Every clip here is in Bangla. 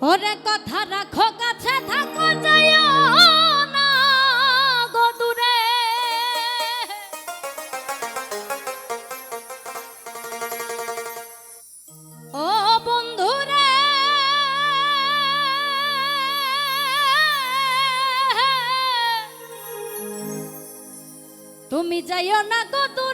ওরে কথা রাখো কাছে থাকো যায় না তুমি যাইও না গো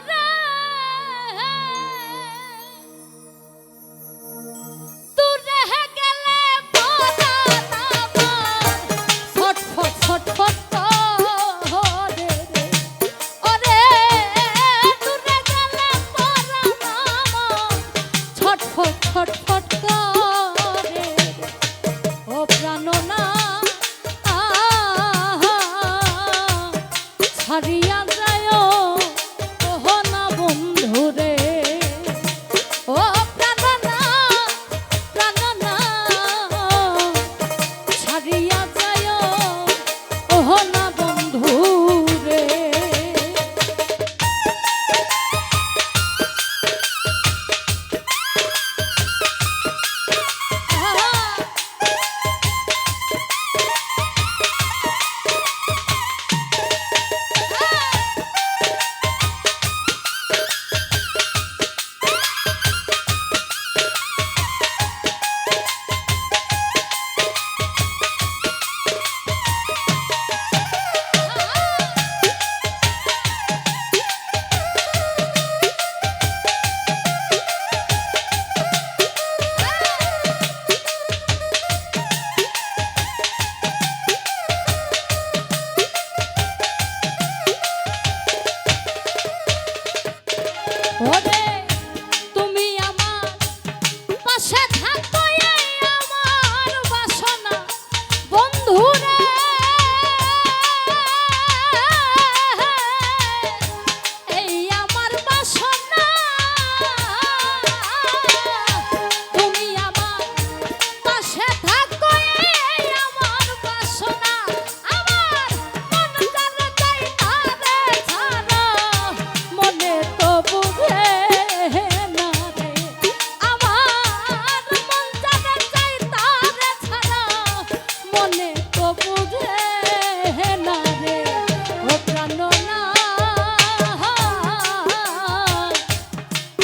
Oh.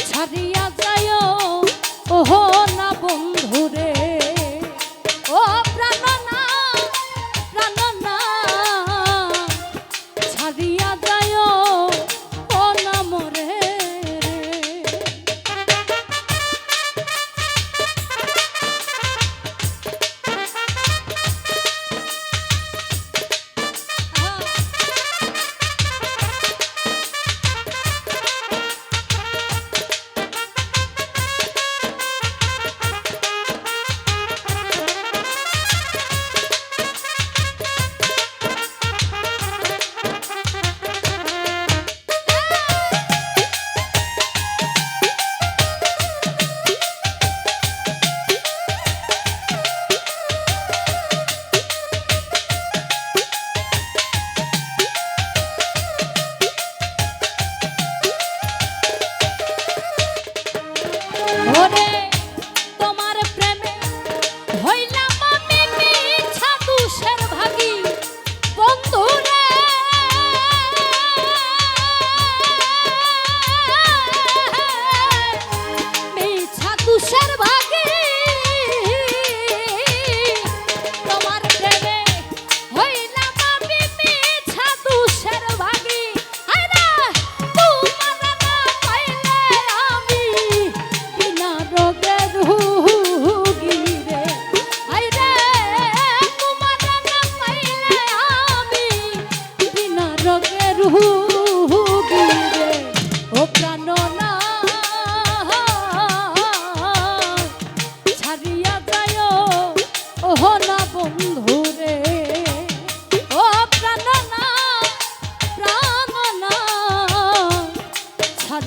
ছাড়িয়া যায় ওহো না বন্ধুরে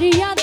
Yeah.